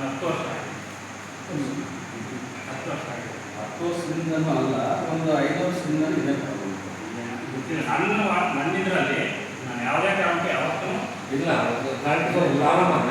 ಹತ್ತು ವರ್ಷ ಆಯ್ತು. ಹತ್ತು ವರ್ಷ ಆಗಿದೆ. ಅಲ್ಲ ಒಂದು ಐದು ವರ್ಷದಿಂದ ಇದೆ ನನ್ನ ನನ್ನಿದ್ರಲ್ಲಿ ನಾನು ಯಾವುದೇ ಕಾರಣಕ್ಕೆ ಯಾವತ್ತೂ ಇಲ್ಲ ಲಾಭ ಮಾತ್ರ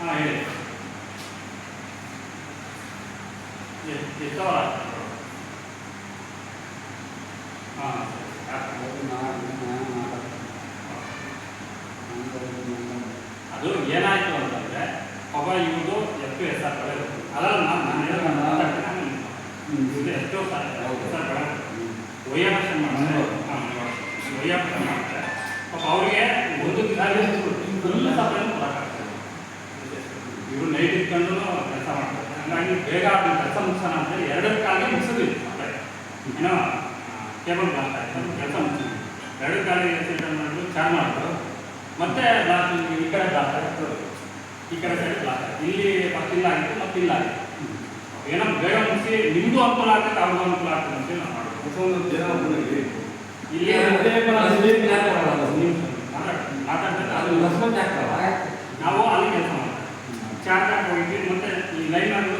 ಹಾಂ ಹೇಳಿ ಎಷ್ಟು ಅವರ ಹಾಂ ಅದು ಏನಾಯ್ತು ಅಂತಂದ್ರೆ ಒಬ್ಬ ಇವ್ದು ಎಷ್ಟು ಎಸ್ ಆರ್ ಕಡೆ ನಾನು ನಾನು. ಇದು ಎಷ್ಟು ಸರ್ ಎಸ್ ಆರ್ ಕಡೆ ವೈಯಾಕ್ಷನ್ ಮಾಡ್ತಾರೆ. ಹಾಂ ವೈಯಾಕ್ಷನ್ ಮಾಡ್ತಾರೆ. ಪಾಪ ಅವ್ರಿಗೆ ಒಂದು ಕಾಲೇಜ್ ಫುಲ್ ಹಂಗಾಗಿ ಬೇಗ ಅದನ್ನ ಕೆಲಸ ಮುಗಿಸೋಣ ಅಂತೇಳಿ ಎರಡಕ್ಕಾಗಿ ಮುಗಿಸಿದ್ವಿ ಸಪ್ಲೈ ಏನೋ ಕೇಬಲ್ ಬ್ಲಾಸ್ಟ್ ಆಯ್ತು ಕೆಲಸ ಮುಗಿಸಿದ್ವಿ. ಎರಡು ಕಾಲಿ ಸಿಲಿಂಡರ್ ಮಾಡಿದ್ರು? ಚಾರ್ ಮಾಡಿದ್ರು. ಮತ್ತೆ ಬ್ಲಾಸ್ಟ್ ಈ ಕಡೆ ಬ್ಲಾಸ್ಟ್ ಆಯ್ತು ಈ ಕಡೆ ಸೈಡ್ ಬ್ಲಾಸ್ಟ್ ಆಯ್ತು. ಇಲ್ಲಿ ಮತ್ತಿಲ್ಲ ಇಲ್ಲ ಆಗಿತ್ತು ಮತ್ತೆ ಇಲ್ಲ ಆಗಿತ್ತು. ಏನೋ ಬೇಗ ಮುಗಿಸಿ ನಿಮ್ದು ಅನುಕೂಲ ಆಗ್ತದೆ ಅವ್ರಿಗೂ ಅನುಕೂಲ ಆಗ್ತದೆ ಅಂತ ಮಾಡೋದು ಇಲ್ಲಿ ಮಾತಾಡ್ತಾರೆ ಅದು ಹಾಕ್ತಾವ ನಾವು ಅಲ್ಲಿ ಕೆಲಸ ಮಾಡ್ತೀವಿ. ಚಾರ್ಜ್ ಹಾಕಿ ಮತ್ತೆ ಈ ಲೈನ್ ನಮಗೆ ಹ್ಮ್.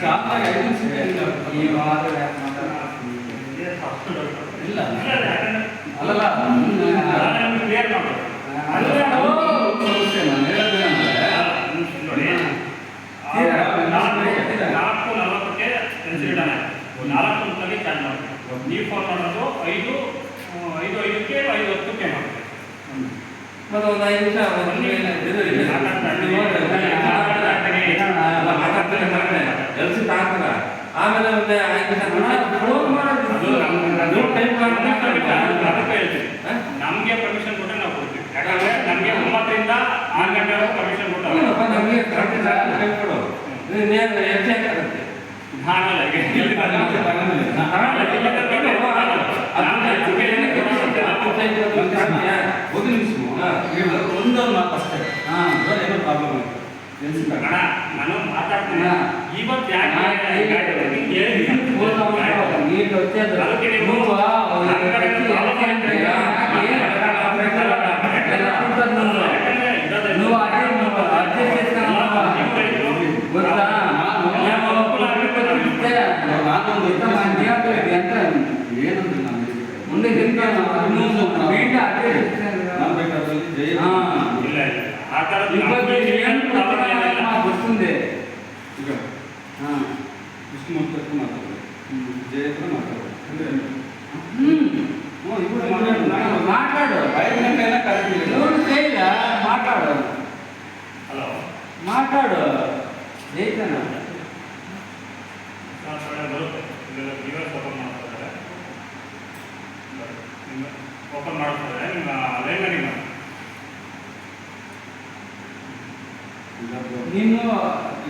ನೋಡಿ ಅಲ್ಲಲ್ಲ ನಾಲ್ಕು ನಲವತ್ತಕ್ಕೆ ಇಡೋಣ ನಾಲ್ಕು ಮುತ್ತಲ್ಲಿ ಚಾರ್ಜ್ ಮಾಡ್ತೀವಿ ನೀವು ಫೋನ್ ಮಾಡೋದು ಐದು ಐದು ಐದಕ್ಕೆ ಐದು ಹತ್ತಕ್ಕೆ ಮಾಡ್ತೀವಿ ಮತ್ತೆ ಒಂದು ಐದು ನಿಮಿಷ ಒಂದು ನಿಮಿಷ ಇದು ಇದೆ. ಮಾತಾಡ್ತಾ ಇದು ನೋಡಿ, ಅಲ್ಲ, ಮಾತಾಡ್ತಾನೆ ಮಾತಾಡ್ತಾನೆ. ಎಲ್ಸಿ ತಾಗ್ತಾನ. ಆಮೇಲೆ ಒಂದು ಐದು ಟೈಮ್ ಅದಕ್ಕೆ ಹೇಳ್ತೀನಿ ನಮಗೆ ಪರ್ಮಿಷನ್ ಕೊಟ್ಟರೆ ನಾವು ಕೊಡ್ತೀವಿ. ಯಾಕಂದ್ರೆ ನಮಗೆ ಒಂಬತ್ತರಿಂದ ಆರು ಗಂಟೆವರೆಗೂ ಪರ್ಮಿಷನ್ ಹೌದಪ್ಪ, ನಮಗೆ ನಮ್ಗೆ ಕರೆಕ್ಟ್ ಟೈಮ್ ಕೊಡು. ನೇರ ಎಲ್ಸಿ ಹಾಕಾಗುತ್ತೆ. ಹಾಗಲ್ಲ ಒಂದು ನಿಮಿಷ. ಒಂದೊಂದು ಮಾತು ಅಷ್ಟೇ. ಹಾಂ. ಏನೋ ಪ್ರಾಬ್ಲಮ್ ಆಯ್ತು తెలుసుకున్నా మనం మాట్లాడుతున్నా ఇవ త్యాగ నీళ్ళు వచ్చేది నువ్వు అదే నువ్వు అడ్జస్ట్ చేస్తాను గుర్తా ఉండే చెప్తాను బయట అడ్జస్ట్ చేస్తాను ఇక్కడ. విష్ణుమూర్తితో మాట్లాడాలి జయతో మాట్లాడు. మాట్లాడు. మాట్లాడు. హలో. మాట్లాడు. జైతన్నా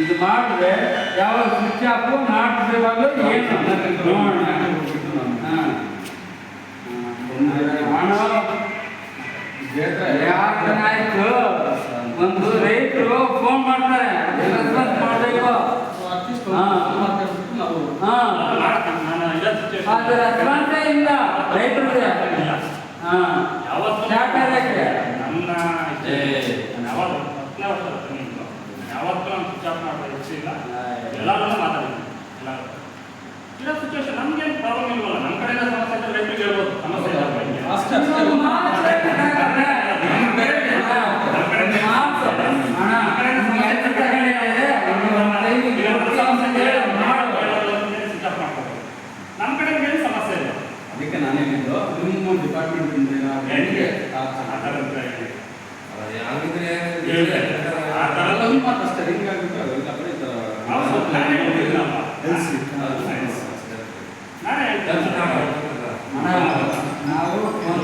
ಇದು ಮಾಡಿದ್ರೆ ಯಾವ ಸ್ವಿಚ್ ಆಫು ನಾಟದೇವಾಗಲೂ ಏನು ನೋಡೋಣ. ಹಣ ಯಾಕನಾಯ್ತು ಒಂದು ರೈತರು ಫೋನ್ ಮಾಡ್ತಾರೆ. ರೆಸ್ಪಾನ್ಸ್ ಮಾಡಬೇಕು. ಹಾಂ. ಹಾಂ. ಅದಕ್ಕೆ ನಾನು ಏನಿದ್ದು ನಿಮ್ಮ ಡಿಪಾರ್ಟ್ಮೆಂಟ್ ಯಾರಿದ್ರೆ ಆ ಥರ ಎಲ್ಲ ಮಾತು ಅಷ್ಟೇ ಹಿಂಗಾಗಿತ್ತು ಅದೆಲ್ಲ ಕಡೆ ಈ ನಾವು